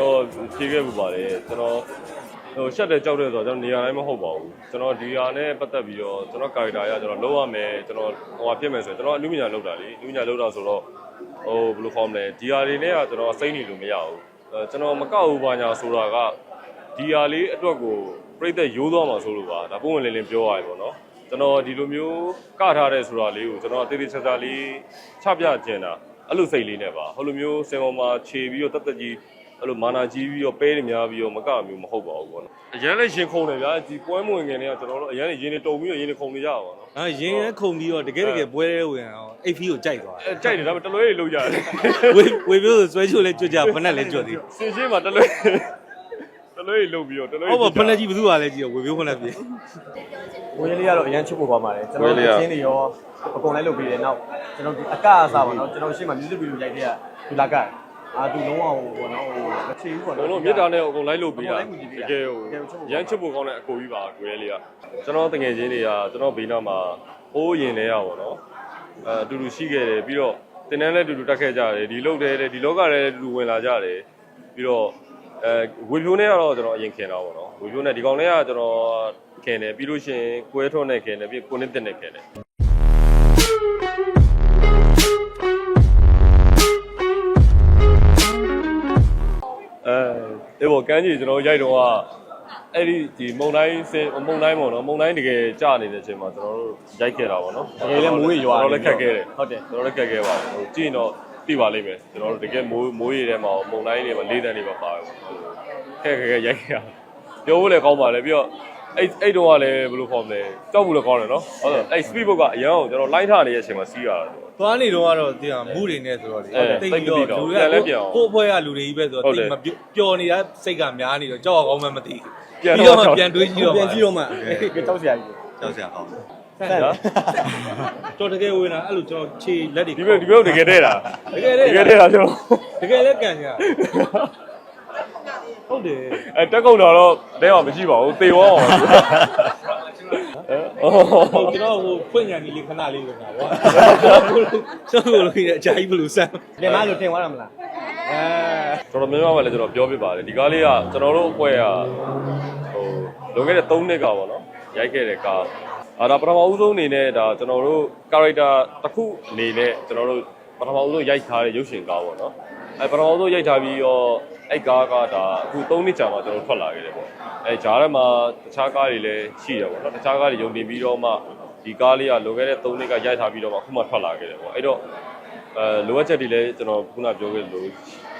တော့ဖြေခဲ့မှုပါတယ်ကျွန်တော်ဟိုရှက်တယ်ကြောက်တယ်ဆိုတော့ကျွန်တော်နေရာတိုင်းမဟုတ်ပါဘူးကျွန်တော်ဒီဟာနဲ့ပတ်သက်ပြီးတော့ကျွန်တော်ကာရီတာရကျွန်တော်လောက်ရမယ်ကျွန်တော်ဟိုဟာဖြစ်မယ်ဆိုရင်ကျွန်တော်အနုပညာလောက်တာလေအနုပညာလောက်တာဆိုတော့ဟိုဘယ်လိုခေါ်မလဲဒီဟာတွေနဲ့ကကျွန်တော်စိတ်နေလို့မရဘူးအဲကျွန်တော်မကောက်ဘူးပါညာဆိုတာကဒီဟာလေးအတွက်ကိုပြိသက်ရိုးသွားမှာဆိုလို့ပါဒါပုံဝင်လင်းလင်းပြောရရင်ပေါ့နော်ကျွန်တော်ဒီလိုမျိုးကထားတဲ့ဆိုတာလေးကိုကျွန်တော်တေးသေးချာချာလေးချပြကျင်တာအဲ့လိုစိတ်လေးနဲ့ပါဟိုလိုမျိုးစင်ပေါ်မှာခြေပြီးတော့တက်တက်ကြီး အဲ့လိုမာနာကြီးပြီးတော့ပဲတွေများပြီးတော့မကမျိုးမဟုတ်ပါဘူးပေါ့နော်အရင်လည်းရင်ခုန်တယ်ဗျာဒီပွဲမဝင်ခင်တည်းကကျွန်တော်တို့အရင်လည်းရင်တွေတုံပြီးတော့ရင်တွေခုန်နေကြပါတော့နော်အဲရင်းရဲခုန်ပြီးတော့တကယ်တကယ်ပွဲရဲဝင်အောင်အိတ်ဖီကိုကြိုက်သွားအဲကြိုက်တယ်ဒါပေမဲ့တလွဲတွေလုံးကြတယ်ဝေဝေပြိုးဆိုဆွဲချိုးလဲကြွကြဖက်နဲ့လဲကြွသေးစင်ရှင်းမှာတလွဲတလွဲတွေလုံးပြီးတော့တလွဲဟုတ်ပါဖက်နဲ့ကြီးဘယ်သူကလဲကြည့်ဝေပြိုးဖက်နဲ့ပြေဝင်းလေးကတော့အရန်ချစ်ဖို့ပါပါတယ်ကျွန်တော်တို့ချင်းတွေရောအကုန်လိုက်လုပ်ပြီးတယ်နောက်ကျွန်တော်ဒီအကအစားပါတော့ကျွန်တော်ရှေ့မှာ music video ရိုက်တဲ့ကဒီလာက အာသူလုံးဝဟိုပေါ့နော်ဟိုမချေဘူးပေါ့လုံးနော်လုံးမြေတားနဲ့အကုန်လိုက်လို့ပြီးတာအကုန်လိုက်လို့ပြီးတတာကယ်ဟိုရမ်းချစ်ဖို့ကောင်းတဲ့အကိုကြီးပါကိုရဲလေးကကျွန်တော်တငယ်ချင်းတွေကကျွန်တော်ဘေးနားမှာဟိုးရင်လဲရပါတော့အဲအတူတူရှိခဲ့တယ်ပြီးတော့တင်တန်းလည်းအတူတူတက်ခဲ့ကြတယ်ဒီလုတ်တယ်ဒီလောကလည်းအတူတူဝင်လာကြတယ်ပြီးတော့အဲဝေဖြိုးနဲ့ကတော့ကျွန်တော်အရင်ခင်တာပေါ့နော်ဝေဖြိုးနဲ့ဒီကောင်လေးကကျွန်တော်ခင်တယ်ပြီးလို့ရှိရင်ကွဲထွန်းနဲ့ခင်တယ်ပြီးကိုနစ်တင်နဲ့ခင်တယ် အဲဒီဘောကန်းကြီးကျွန်တော်ရိုက်တော့ကအဲ့ဒီဒီမုံတိုင်းစင်မုံတိုင်းပေါ့နော်မုံတိုင်းတကယ်ကြာနေတဲ့အချိန်မှာကျွန်တော်တို့ရိုက်ခဲ့တာပေါ့နော်တကယ်လည်းမိုးရွာကျွန်တော်လည်းခက်ခဲတယ်ဟုတ်တယ်ကျွန်တော်လည်းခက်ခဲပါဟိုကြည့်ရင်တော့သိပါလိမ့်မယ်ကျွန်တော်တို့တကယ်မိုးမိုးရေထဲမှာမုံတိုင်းတွေမှာလေးတန်းတွေပါပါတယ်ခက်ခဲခဲရိုက်ခဲ့ရပြောဖို့လည်းကောင်းပါလေပြီးတော့အဲ့အဲ့တုန်းကလည်းဘယ်လိုခေါ်မလဲကြောက်ဖို့လည်းကောင်းတယ်နော်ဟုတ်တယ်အဲ့ speed boat ကအရန်ကိုကျွန်တော် line ထားနေတဲ့အချိန်မှာစီးရတာဆို သွားနေတော့ကတော့တရားမူတွေနဲ့ဆိုတော့လေအဲတိတ်ပြီးတော့တိတ်မသိတော့လူဘူးတွေကပြန်လည်းပြန်အောင်ကိုယ့်အဖွဲ့ကလူတွေကြီးပဲဆိုဟုတ်တော့တယ်တိတ်မပျော်နေတာစိတ်ကများနေတော့ကြောက်အောင်မှမသိပြန်ပြီးတော့တော့မှပြန်တွေးကြည့်တော့ပြန်ကြည့်တော့မှကြောက်စရာကြီးကြောက်စရာအောင်ဆန်တယ်တော်တကယ်ဝင်တာအဲ့လိုကျွန်တော်ခြေလက်တွေဒီဘက်ဒီဘက်တကယ်တဲ့တာတကယ်လေတကယ်တဲ့တာကျွန်တော်တကယ်လည်းကန်ကြဟုတ်တယ်အဲတက်ကုန်တော့တော့တဲအောင်မရှိပါဘူးသေသွားအောင်အဲဟုတ် ကျွန်တော်ဟိုဖွင့်ညာကြီးလေးခဏလေးဝင်တာကွာကျွန်တော်လို့ရအကြိုက်ဘလူးဆန်လင်မလို့တင်သွားတာမလားအဲတော်တော်များများပဲလည်းကျွန်တော်ပြောပြပါတယ်ဒီကားလေးကကျွန်တော်တို့အဖွဲ့ကဟိုလွန်ခဲ့တဲ့3နှစ်ကပေါ့နော်ရိုက်ခဲ့တဲ့ကားအာဒါပထမဦးဆုံးအနေနဲ့ဒါကျွန်တော်တို့ character တစ်ခုအနေနဲ့ကျွန်တော်တို့ပထမဦးဆုံးရိုက်ထားတဲ့ရုပ်ရှင်ကားပေါ့နော်အဲပထမဦးဆုံးရိုက်ထားပြီးတော့ အဲ့ကားကဒါအခု3နှစ်ကြာမှကျွန်တော်ထွက်လာခဲ့တယ်ပေါ့အဲဂျားထဲမှာတခြားကားတွေလည်းရှိတယ်ပေါ့နော်တခြားကားတွေယုံတင်ပြီးတော့မှဒီကားလေးကလွန်ခဲ့တဲ့3နှစ်ကရိုက်ထားပြီးတော့မှအခုမှထွက်လာခဲ့တယ်ပေါ့အဲ့တော့အဲလိုအပ်ချက်တွေလည်းကျွန်တော်ခုနပြောခဲ့လို့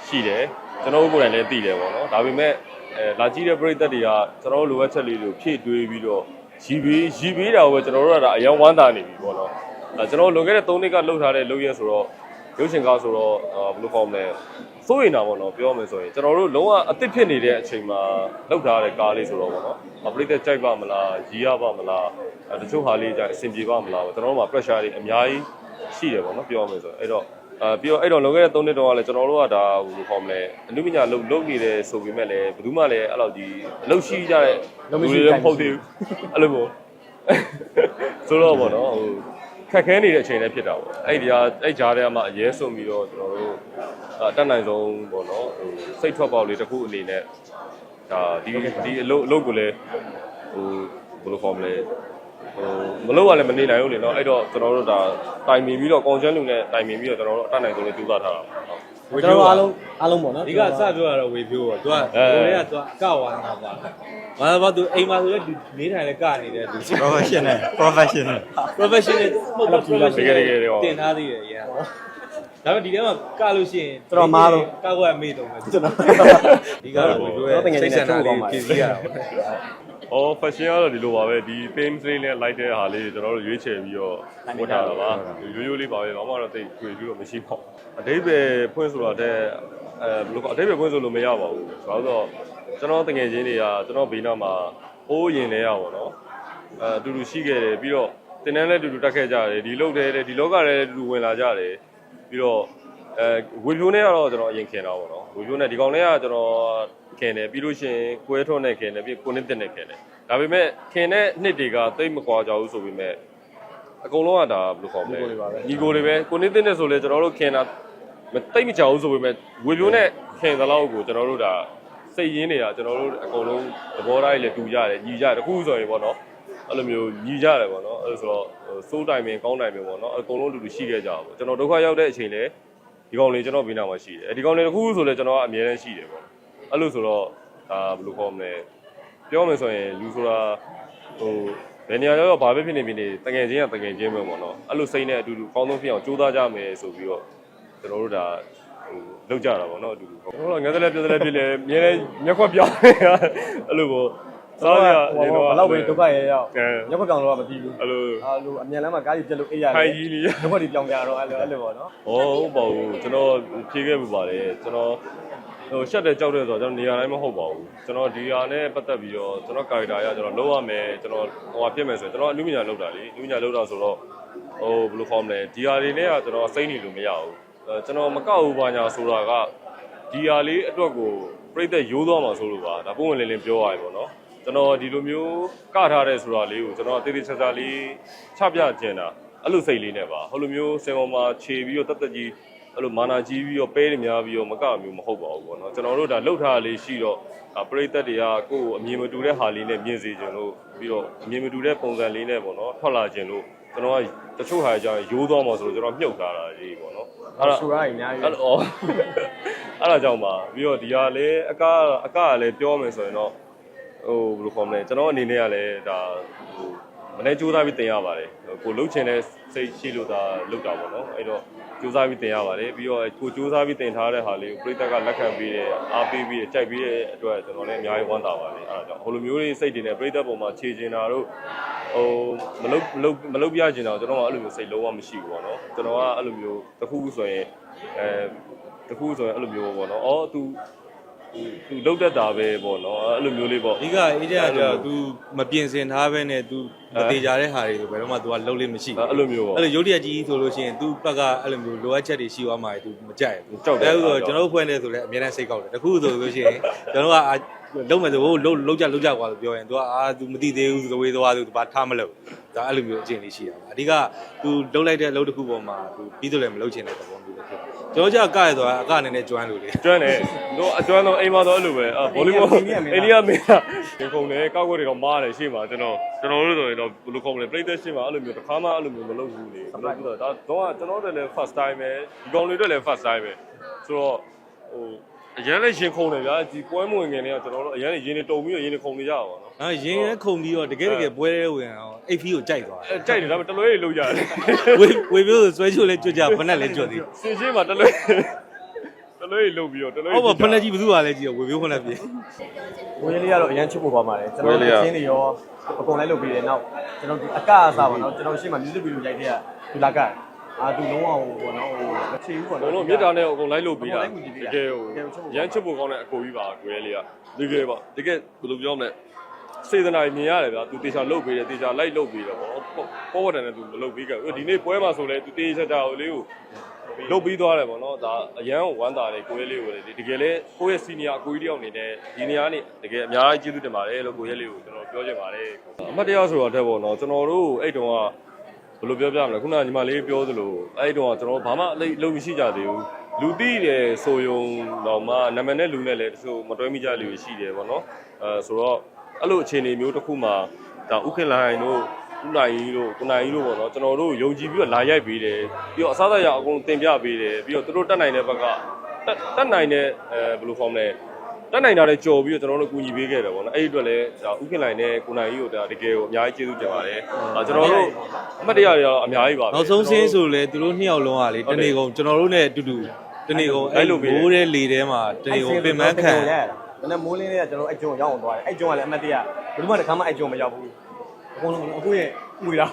ရှိတယ်ကျွန်တော်တို့ကိုယ်တိုင်လည်းသိတယ်ပေါ့နော်ဒါပေမဲ့အဲလာကြည့်တဲ့ပရိသတ်တွေကကျွန်တော်တို့လိုအပ်ချက်လေးတွေကိုဖြည့်တွေးပြီးတော့ရီးပြီးရီးပြီးတာကိုပဲကျွန်တော်တို့ကဒါအယံဝမ်းသာနေပြီပေါ့နော်အဲကျွန်တော်လွန်ခဲ့တဲ့3နှစ်ကလှုပ်ထားတဲ့လုပ်ရဲဆိုတော့ ရုပ်ရှင်ကားဆိုတော့အာဘယ်လိုခေါ်မလဲစိုးရင်တာပေါ့နော်ပြောမယ်ဆိုရင်ကျွန်တော်တို့လုံးဝအစ်စ်ဖြစ်နေတဲ့အချိန်မှာလှုပ်ထားတဲ့ကားလေးဆိုတော့ပေါ့နော်အပရိသတ်ကြိုက်ပါမလားရီးရပါမလားအဲတချို့ဟာလေးကြိုက်အဆင်ပြေပါမလားပေါ့ကျွန်တော်တို့မှာ pressure တွေအများကြီးရှိတယ်ပေါ့နော်ပြောမယ်ဆိုအဲ့တော့အာပြီးတော့အဲ့တော့လွန်ခဲ့တဲ့3နှစ်တောင်ကလည်းကျွန်တော်တို့ကဒါဟိုလိုခေါ်မလဲအနုပညာလုံလုံနေတယ်ဆိုပေမဲ့လည်းဘယ်သူမှလည်းအဲ့လောက်ကြီးအလုပ်ရှိကြတဲ့လူတွေလည်းမဟုတ်သေးဘူးအဲ့လိုပေါ့ဆိုတော့ပေါ့နော်ဟို ခက်ခဲနေတဲ့အချိန်လည်းဖြစ်တာပေါ့အဲ့ဒီကအဲ့ကြားထဲမှာအရေးဆုံးပြီးတော့ကျွန်တော်တို့အတက်နိုင်ဆုံးပေါ့နော်ဟိုစိတ်ထွက်ပေါက်လေးတစ်ခုအနေနဲ့ဒါဒီဒီအလုပ်အလုပ်ကိုလည်းဟိုဘယ်လိုခေါ်မလဲဟိုမလုပ်ရလည်းမနေနိုင်ဘူးလေနော်အဲ့တော့ကျွန်တော်တို့ဒါတိုင်ပင်ပြီးတော့ကောင်ချမ်းလူနဲ့တိုင်ပင်ပြီးတော့ကျွန်တော်တို့အတက်နိုင်ဆုံးလေးကြိုးစားထားတာပေါ့ ကျွန်တော်အားလုံးအားလုံးပေါ့နော်အဓိကစပြောရတော့ဝေဖြိုးပေါ့သူကဟိုတည်းကသူကအကဝါနာပါဘာသာဘာသူအိမ်မှာဆိုလဲဒီနေထိုင်လဲကနေတယ်သူ professional professional professional မဟုတ်ဘူး professional တကယ်တကယ်တင်ထားသေးတယ်အရင်ဒါပေမဲ့ဒီထဲမှာကလို့ရှိရင်ကျွန်တော်မားတော့ကောက်ကမေ့တော့မယ်ကျွန်တော်ဒီကတော့ဝေဖြိုးရဲ့စိတ်ဆန္ဒလေးဖြည့်ဆည်းရတာပေါ့အော် fashion ကတော့ဒီလိုပါပဲဒီ theme စလေးနဲ့ light တဲ့ဟာလေးကျွန်တော်တို့ရွေးချယ်ပြီးတော့ဝတ်ထားတာပါရိုးရိုးလေးပါပဲဘာမှတော့တိတ်ကြွေပြီးတော့မရှိပါဘူး အတိတ်ပဲဖွင့်ဆိုတာတဲ့အဲဘယ်လိုကအတိတ်ပဲဖွင့်ဆိုလို့မရပါဘူး။ဆိုတော့ကျွန်တော်တငယ်ချင်းတွေကကျွန်တော်ဘေးနားမှာဟိုးရင်လဲရပါတော့။အဲအတူတူရှိခဲ့တယ်ပြီးတော့တင်တန်းလည်းအတူတူတက်ခဲ့ကြတယ်ဒီလုတ်တယ်ဒီလောကလည်းအတူတူဝင်လာကြတယ်ပြီးတော့အဲဝေဖြိုးနဲ့ကတော့ကျွန်တော်အရင်ခင်တာပေါ့နော်ဝေဖြိုးနဲ့ဒီကောင်လေးကကျွန်တော်ခင်တယ်ပြီးလို့ရှိရင်ကွဲထွန်းနဲ့ခင်တယ်ပြီးကိုနစ်တက်နဲ့ခင်တယ်ဒါပေမဲ့ခင်တဲ့နှစ်တွေကတိတ်မကွာကြဘူးဆိုပေမဲ့အကုန်လုံးကဒါဘယ်လိုခေါ်မလဲညီကိုတွေပဲကိုနစ်တက်နဲ့ဆိုလေကျွန်တော်တို့ခင်တာ မတိတ်မကြဘူးဆိုပေမဲ့ဝေဖြိုးနဲ့ခင်သလောက်ကိုကျွန်တော်တို့ဒါစိတ်ရင်းတွေကကျွန်တော်တို့အကုန်လုံးသဘောထားတွေလည်းတူကြတယ်ညီကြတယ်တခုဆိုရင်ပေါ့နော်အဲ့လိုမျိုးညီကြတယ်ပေါ့နော်အဲ့လိုဆိုတော့ဟိုစိုးတိုင်ပင်ကောင်းတိုင်ပင်ပေါ့နော်အကုန်လုံးတူတူရှိခဲ့ကြတာပေါ့ကျွန်တော်ဒုက္ခရောက်တဲ့အချိန်လည်းဒီကောင်လေးကျွန်တော်ဘေးနားမှာရှိတယ်အဲဒီကောင်လေးတစ်ခုဆိုလည်းကျွန်တော်ကအမြဲတမ်းရှိတယ်ပေါ့အဲ့လိုဆိုတော့ဒါဘယ်လိုခေါ်မလဲပြောမယ်ဆိုရင်လူဆိုတာဟိုဘယ်နေရာရောက်ရောက်ဘာပဲဖြစ်နေဖြစ်နေတကယ်ချင်းကတကယ်ချင်းပဲပေါ့နော်အဲ့လိုစိတ်နဲ့အတူတူကောင်းဆုံးဖြစ်အောင်ကြိုးစားကြမယ်ဆိုပြီးတော့ ကျွန်တော်တို့ဒါဟိုလောက်ကြတာပေါ့နော်အတူတူကျွန်တော်တို့ငါးသက်လက်ပြသက်လက်ပြလဲမြဲမျက်ခွက်ပြောင်းနေတာအဲ့လိုပေါ့စားရအရင်တော့ဘလောက်ပဲဒုက္ခရရောက်အဲညက်ခွက်ကောင်တော့မပြီးဘူးအဲ့လိုအာလိုအမြန်လမ်းမှာကားကြီးပြက်လို့အေးရတယ်ခိုင်ကြီးနေဒုက္ခတွေပြောင်းကြတော့အဲ့လိုအဲ့လိုပေါ့နော်ဟောဟုတ်ပါဘူးကျွန်တော်ဖြေခဲ့ပူပါတယ်ကျွန်တော်ဟိုရှက်တဲ့ကြောက်တဲ့ဆိုတော့ကျွန်တော်နေရာတိုင်းမဟုတ်ပါဘူးကျွန်တော်ဒီဟာနဲ့ပတ်သက်ပြီးတော့ကျွန်တော်ကာရီတာရကျွန်တော်လုံးဝမယ်ကျွန်တော်ဟိုဟာပြစ်မယ်ဆိုရင်ကျွန်တော်အနုပညာလောက်တာလေအနုပညာလောက်တာဆိုတော့ဟိုဘယ်လိုခေါ်မလဲဒီဟာတွေနဲ့ကကျွန်တော်စိတ်နေလို့မရဘူးအဲ ကျွန်တော်မကောက်ဘူးပါညာဆိုတာကဒီဟာလေးအတွက်ကိုပြိသက်ရိုးသွားမှာဆိုလို့ပါဒါပုံဝင်လင်းလင်းပြောရရင်ပေါ့နော်ကျွန်တော်ဒီလိုမျိုးကထားတဲ့ဆိုတာလေးကိုကျွန်တော်တေးသေးချာချာလေးချပြကျင်တာအဲ့လိုစိတ်လေးနဲ့ပါဟိုလိုမျိုးစင်ပေါ်မှာခြေပြီးတော့တက်တက်ကြီးအဲ့လိုမာနာကြီးပြီးတော့ပဲတွေများပြီးတော့မကမျိုးမဟုတ်ပါဘူးပေါ့နော်ကျွန်တော်တို့ဒါလှုပ်ထားတာလေးရှိတော့ဒါ ပရိသတ်တွေကကိုယ့်ကိုအမြင်မတူတဲ့ဟာလေးနဲ့မြင်စေခြင်းလို့ပြီးတော့အမြင်မတူတဲ့ပုံစံလေးနဲ့ပေါ့နော်ထွက်လာခြင်းလို့ကျွန်တော်ကတချို့ဟာကြောင့်ရိုးသွားမှာဆိုလို့ကျွန်တော်မြုပ်ထားတာလေးပေါ့နော်အဲ့ဒါဆူရရင်အများကြီးအဲ့လိုအဲ့ဒါကြောင့်ပါပြီးတော့ဒီဟာလည်းအကအကကလည်းပြောမယ်ဆိုရင်တော့ဟိုဘယ်လိုခေါ်မလဲကျွန်တော်အနေနဲ့ကလည်းဒါဟို မနေ့စူးစမ်းပြီးတင်ရပါတယ်ကိုလှုပ်ချင်တဲ့စိတ်ရှိလို့ဒါလှုပ်တာပေါ့နော်အဲ့တော့စူးစမ်းပြီးတင်ရပါတယ်ပြီးတော့ကိုစူးစမ်းပြီးတင်ထားတဲ့ဟာလေးကိုပြိတ္တကလက်ခံပြီးတယ်အားပေးပြီးတယ်ကြိုက်ပြီးတဲ့အတွက်ကျွန်တော်လည်းအများကြီးဝမ်းသာပါတယ်အဲ့ဒါကြောင့်ဟိုလိုမျိုးလေးစိတ်တွေနဲ့ပြိတ္တပုံမှာခြေချင်တာတို့ဟိုမလုတ်မလုတ်မလုတ်ပြချင်တာကျွန်တော်ကအဲ့လိုမျိုးစိတ်လုံးဝမရှိဘူးပေါ့နော်ကျွန်တော်ကအဲ့လိုမျိုးတစ်ခုခုဆိုရင်အဲတခုဆိုရင်အဲ့လိုမျိုးပေါ့နော်။အော် तू तू လုတ်တတ်တာပဲပေါ့နော်။အဲ့လိုမျိုးလေးပေါ့ အဓိကအေဂျင့်ကကြော तू မပြင်ဆင်ထားဘဲနဲ့ तू မသေးကြတဲ့ဟာတွေကိုဘယ်တော့မှ तू ကလုံးလေးမရှိ ။အဲ့လိုမျိုးပေါ့ အဲ့လိုရုပ်တရက်ကြီးဆိုလို့ရှိရင် तू ဘက်ကအဲ့လိုမျိုးလိုအပ်ချက်တွေရှိသွားမှာ तू မကြိုက်ဘူး ကြောက်တယ် အဲ့လိုဆိုကျွန်တော်တို့ဖွဲ့နေဆိုလည်းအများနဲ့စိတ်ကောက်တယ်တခုဆိုလို့ရှိရင်ကျွန်တော်ကအာလုံးမယ်ဆိုဟိုလုံးလုံးကြလုံးကြကွာလို့ပြောရင် तू ကအာ तू မသိသေးဘူးသဝေးသွားသူဘာထားမလို့ဒါအဲ့လိုမျိုးအခြေအနေရှိတာပါအဓိက तू လုံးလိုက်တဲ့အလုပ်တစ်ခုပေါ်မှာ तू ပြီးတော့လည်းမလုပ်ချင်တဲ့သဘောမျိုးပဲဖြစ် ိုး ကျွန်တော်ကြကရသွားအကအနေနဲ့ကျွမ်းလို့လေ။ကျွမ်းတယ်။တို့အကျွမ်းတော့အိမ်မှာတော့အဲ့လိုပဲ။အာဗောလီဘောအိန္ဒိယမင်းသားဒီခုံတယ်ကောက်ွက်တွေတော့မားတယ်ရှေ့မှာကျွန်တော်ကျွန်တော်တို့ဆိုရင်တော့ဘယ်လိုခေါ်မလဲပြိတ္တရှေ့မှာအဲ့လိုမျိုးတစ်ခါမှအဲ့လိုမျိုးမလုပ်ဘူးလေ။မလုပ်ဘူးတော့ဒါတော့ကျွန်တော်တို့လည်း first time ပဲဒီကောင်တွေတို့လည်း first time ပဲ။ဆိုတော့ဟို အရင်လည်းရင်ခုံတယ်ဗျာဒီပွဲမဝင်ခင်တည်းကကျွန်တော်တို့အရင်ရင်နေတုံပြီးတော့ရင်နေခုံနေကြတာပါနော်အဲရင်းရဲခုန်ပြီးတော့တကယ်တကယ်ပွဲရဲဝင်အောင်အိတ်ဖီးကိုကြိုက်သွား။အဲကြိုက်တယ်ဒါပေမဲ့တလွဲတွေလုပ်ကြတယ်။ဝေဝေပြောဆွဲချိုးလဲကြွကြဘနက်လဲကြွသေးစင်ရှင်းမှာတလွဲတလွဲလုတ်ပြီးတော့တလွဲဟုတ်ပါဘနက်ကြီးဘယ်သူကလဲကြည့်ရဝေပြောဘနက်ပြေဝင်းလေးကတော့အရန်ချစ်ဖို့ပါပါတယ်ကျွန်တော်ချင်းတွေရောအကုန်လိုက်လုပ်ပြီးတယ်နောက်ကျွန်တော်ဒီအကအစားပါနော်ကျွန်တော်ရှေ့မှာ music video ရိုက်တဲ့ကဒီလာက အာသူလုံးဝဟိုပေါ့နော်ဟိုမချေဘူးပေါ့ဘုံနော် လုံးမြေတားနဲ့အကုန်လိုက်လုတ်ပြီးတာအကုန်လိုက်လုတ်ပြီးတတာကယ်ဟိုတကယ်ကိုရမ်းချစ်ဖို့ကောင်းတဲ့အကိုကြီးပါကွယ်လေးကတကယ်ပါတကယ်ဘယ်လိုပြောမလဲစေတနာမြင်ရတယ်ဗျာသူတေချာလုတ်ပြီးတယ်တေချာလိုက်လုတ်ပြီးတယ်ပေါ့ပေါ်ဝတ်တယ်နဲ့သူမလုတ်ပြီးကြဘူးဒီနေ့ပွဲမှာဆိုလဲသူတေချာချာဟိုလေးကိုလုတ်ပြီးသွားတယ်ပေါ့နော်ဒါအရန်ဝမ်းသာတယ်ကိုရဲလေးကိုလေတကယ်လဲကိုရဲ့စီနီယာအကိုကြီးတယောက်အနေနဲ့ဒီနေရာနေတကယ်အများကြီးကျေးဇူးတင်ပါတယ်လို့ကိုရဲလေးကိုကျွန်တော်ပြောချင်ပါတယ်အမတ်တရားဆိုတော့တက်ပေါ့နော်ကျွန်တော်တို့အဲ့တုန်းက ဘယ်လိုပြောပြမလဲခုနကညီမလေးပြောသလိုအဲ့တုန်းကကျွန်တော်ဘာမှအလိလုံးမရှိကြသေးဘူးလူတိတယ်ဆိုယုံတော့မှနာမည်နဲ့လူနဲ့လည်းတချို့မတွဲမိကြလူတွေရှိတယ်ပေါ့နော်အဲဆိုတော့အဲ့လိုအခြေအနေမျိုးတစ်ခုမှဒါဥခင်လိုင်းတို့ဦးနိုင်ကြီးတို့ကိုနိုင်ကြီးတို့ပေါ့နော်ကျွန်တော်တို့ယုံကြည်ပြီးတော့လာရိုက်ပေးတယ်ပြီးတော့အစားအသောက်ရအကုန်တင်ပြပေးတယ်ပြီးတော့သူတို့တက်နိုင်တဲ့ဘက်ကတက်တက်နိုင်တဲ့အဲဘယ်လိုခေါ်မလဲ တက်နိုင်တာလည်းကြော်ပြီးတော့ကျွန်တော်တို့ကူညီပေးခဲ့တယ်ပေါ့နော်အဲ့ဒီအတွက်လည်းဒါဥခင်လိုင်းနဲ့ကိုနိုင်ကြီးတို့ဒါတကယ်ကိုအများကြီးကျေးဇူးတင်ပါတယ်အာကျွန်တော်တို့အမှတ်တရတွေကတော့အများကြီးပါပဲနောက်ဆုံးစင်းဆိုလဲသူတို့နှစ်ယောက်လုံးကလေတနေကုန်ကျွန်တော်တို့နဲ့အတူတူတနေကုန်အဲ့လိုမိုးတဲ့လေထဲမှာတနေကုန်ပင်မခံရတာဒါနဲ့မိုးလင်းလေးကကျွန်တော်အဲ့ကျုံရောက်အောင်သွားတယ်အဲ့ကျုံကလည်းအမတ်တရဘယ်သူမှတစ်ခါမှအဲ့ကျုံမရောက်ဘူးအကုန်လုံးအခုရဲ့ဥွေတော့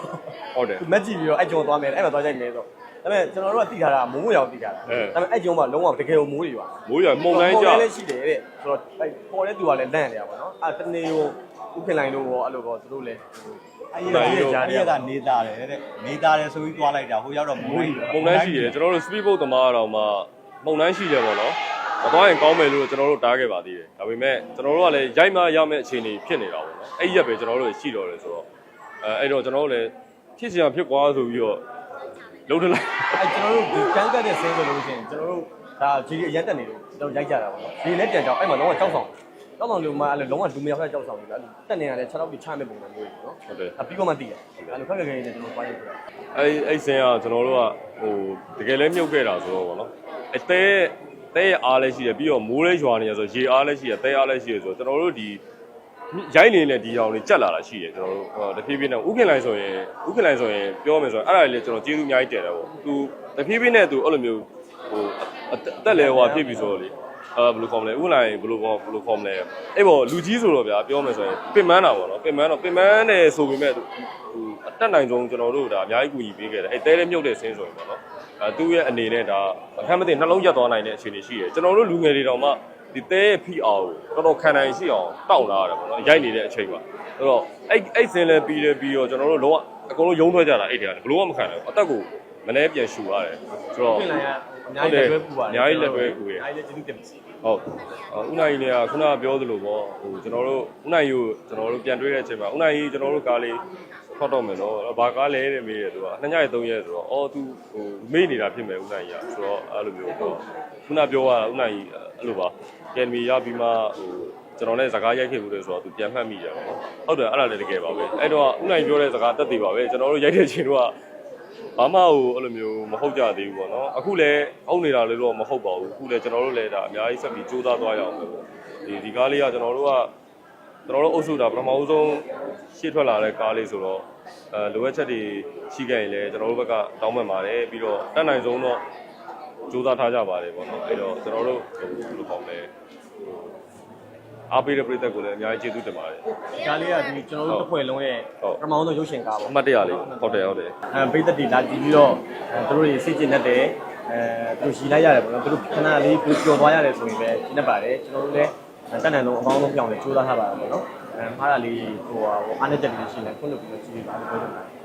ဟုတ်တယ်မက်ကြည့်ပြီးတော့အဲ့ကျုံသွားမယ်အဲ့မှာသွားကြိုက်မယ်ဆို ဒါပေမဲ့ကျွန်တော်တို့ကသိထားတာမိုးရောင်သိထားတာဒါပေမဲ့အဲ့ကျုံကလုံးဝတကယ်ကိုမိုးတွေပါမိုးရွာမှုန်တိုင်းကြပေါ်လည်းရှိတယ်တဲ့ဆိုတော့အဲ့ပေါ်တဲ့သူကလည်းလန့်နေတာပါနော်အဲ့တနေကိုဥခင်လိုင်းတို့ရောအဲ့လိုပေါ့သူတို့လည်းအဲ့ဒီကအဲ့ဒီကနေသားတယ်တဲ့နေသားတယ်ဆိုပြီးသွားလိုက်တာဟိုရောက်တော့မိုးကြီးမှုန်တိုင်းရှိတယ်ကျွန်တော်တို့ speed boat သမားတော်မှာမှုန်တိုင်းရှိတယ်ပေါ့နော်မသွားရင်ကောင်းမယ်လို့ကျွန်တော်တို့တားခဲ့ပါသေးတယ်ဒါပေမဲ့ကျွန်တော်တို့ကလည်းရိုက်မှရမယ့်အခြေအနေဖြစ်နေတာပေါ့နော်အဲ့ဒီရက်ပဲကျွန်တော်တို့ရှိတော့တယ်ဆိုတော့အဲအဲ့တော့ကျွန်တော်တို့လည်းဖြစ်စီအောင်ဖြစ်သွားဆိုပြီးတော့ လုံးထလိုက်အဲ့ကျွန်တော်တို့ဒီကန်းကတ်တဲ့ဆင်းဆိုလို့ရှိရင်ကျွန်တော်တို့ဒါဂျီအရက်တက်နေလို့ကျွန်တော်ရိုက်ကြတာပေါ့နော်ဂျီလည်းပြန်ကြောက်အဲ့မှာတော့ကြောက်ဆောင်ကြောက်ဆောင်လို့မှအဲ့လိုလုံးဝလူမရောက်တဲ့ကြောက်ဆောင်တွေလားအဲ့လိုတက်နေရတယ်6တော့ပြီးချမဲ့ပုံစံမျိုးတွေနော်ဟုတ်တယ်အပြီးတော့မှသိတယ်အဲ့လိုခက်ခက်ခဲခဲနဲ့ကျွန်တော်ပိုင်းရတယ်အဲ့အဲ့စင်ကကျွန်တော်တို့ကဟိုတကယ်လဲမြုပ်ခဲ့တာဆိုတော့ဗောနော်အတဲတဲရဲ့အားလည်းရှိတယ်ပြီးတော့မိုးလေးရွာနေရဆိုရေအားလည်းရှိတယ်တဲအားလည်းရှိတယ်ဆိုတော့ကျွန်တော်တို့ဒီ ရိုက်နေတဲ့ဒီအောင်တွေကြက်လာတာရှိတယ်ကျွန်တော်တို့ဟိုတဖြည်းဖြည်းနဲ့ဥခင်လိုင်းဆိုရင်ဥခင်လိုင်းဆိုရင်ပြောမယ်ဆိုရင်အဲ့ဒါလေးကျွန်တော်ကျေးဇူးအများကြီးတင်တယ်ဗောသူတဖြည်းဖြည်းနဲ့သူအဲ့လိုမျိုးဟိုအတက်လဲဟိုဖြစ်ပြီဆိုတော့လေအဲဘယ်လိုခေါ်မလဲဥလိုင်းဘယ်လိုခေါ်ဘယ်လိုခေါ်မလဲအဲ့ပေါ့လူကြီးဆိုတော့ဗျာပြောမယ်ဆိုရင်ပင်မန်းတာပေါ့နော်ပင်မန်းတော့ပင်မန်းတယ်ဆိုပေမဲ့ဟိုအတက်နိုင်ဆုံးကျွန်တော်တို့ဒါအများကြီးကူညီပေးခဲ့တယ်အဲ့တဲလေးမြုပ်တဲ့ဆင်းဆိုရင်ပေါ့နော်အဲသူ့ရဲ့အနေနဲ့ဒါအခက်မသိနှလုံးရက်သွားနိုင်တဲ့အခြေအနေရှိတယ်ကျွန်တော်တို့လူငယ်တွေတောင်မှ ဒီတဲရဲ့ဖိအားကိုတော်တော်ခံနိုင်ရှိအောင်တောင့်လာရတယ်ပေါ့နော်ရိုက်နေတဲ့အချိန်မှာအဲ့တော့အဲ့အဲ့ဆင်းလဲပြီးတယ်ပြီးတော့ကျွန်တော်တို့လုံးဝအကုန်လုံးယုံထွက်ကြတာအဲ့တရားဘလို့မှမခံနိုင်ဘူးအသက်ကိုမလဲပြန်ရှူရတယ်ဆိုတော့ပြင်လိုက်ရအများကြီးလက်တွဲပူပါတယ်အများကြီးလက်တွဲပူတယ်အများကြီးလက်ကျေးဇူးတင်ပါတယ်ဟုတ်အော်ဦးနိုင်ကြီးကခုနကပြောသလိုပေါ့ဟိုကျွန်တော်တို့ဦးနိုင်ကြီးကိုကျွန်တော်တို့ပြန်တွေ့တဲ့အချိန်မှာဦးနိုင်ကြီးကျွန်တော်တို့ကားလေး ထောက်တော့မယ်နော်ဘာကားလဲတဲ့မေးတယ်သူကနှစ်ညရက်သုံးရက်ဆိုတော့အော်သူဟိုမေးနေတာဖြစ်မယ်ဦးနိုင်ကြီးကဆိုတော့အဲ့လိုမျိုးပေါ့ခုနပြောရတာဦးနိုင်ကြီးအဲ့လိုပါကယ်မီရပြီးမှဟိုကျွန်တော်လည်းစကားရိုက်ခဲ့မှုတယ်ဆိုတော့သူပြန်မှတ်မိတယ်ပေါ့နော်ဟုတ်တယ်အဲ့ဒါလည်းတကယ်ပါပဲအဲ့တော့ဦးနိုင်ပြောတဲ့စကားတက်သေးပါပဲကျွန်တော်တို့ရိုက်တဲ့ချိန်တော့ဘာမှဟိုအဲ့လိုမျိုးမဟုတ်ကြသေးဘူးပေါ့နော်အခုလည်းဟုတ်နေတာလည်းတော့မဟုတ်ပါဘူးအခုလည်းကျွန်တော်တို့လည်းဒါအများကြီးဆက်ပြီးစူးစမ်းသွားရအောင်ပဲပေါ့ဒီဒီကားလေးကကျွန်တော်တို့က ကျွန်တော်တို့အုပ်စုတာပထမဦးဆုံးရှေ့ထွက်လာတဲ့ကားလေးဆိုတော့အဲလိုအပ်ချက်တွေရှိခဲ့ရင်လည်းကျွန်တော်တို့ဘက်ကတောင်းပန်ပါတယ်ပြီးတော့တက်နိုင်ဆုံးတော့စူးစမ်းထားကြပါတယ်ပေါ့နော်အဲ့တော့ကျွန်တော်တို့ဟိုဘယ်လိုပေါ့လဲအားပေးတဲ့ပြည်သက်ကိုလည်းအများကြီးကျေးဇူးတင်ပါတယ်ဒီကားလေးကဒီကျွန်တော်တို့တစ်ဖွဲ့လုံးရဲ့ဟုတ်ပထမဆုံးရုပ်ရှင်ကားပေါ့အမှတ်တရလေးဟုတ်တယ်ဟုတ်တယ်အဲပိသက်တီလာကြည့်ပြီးတော့အဲသူတို့တွေစိတ်ကျင်တတ်တယ်အဲသူတို့ရှည်လိုက်ရတယ်ပေါ့နော်သူတို့ခဏလေးပျော်သွားရတယ်ဆိုရင်ပဲကျင်းတတ်ပါတယ်ကျွန်တော်တို့လည်း တက်နိုင်လုံးအကောင်းဆုံးပြောင်းလဲစူးစမ်းထားပါတော့ပေါ့နော်အဲမှားတာလေးဟိုဟာဟိုအားနဲ့ချက်လေးရှိနေခွင့်လို့ပြီးတော့ကြည့်ပါလို့ပြောချင်ပါတယ်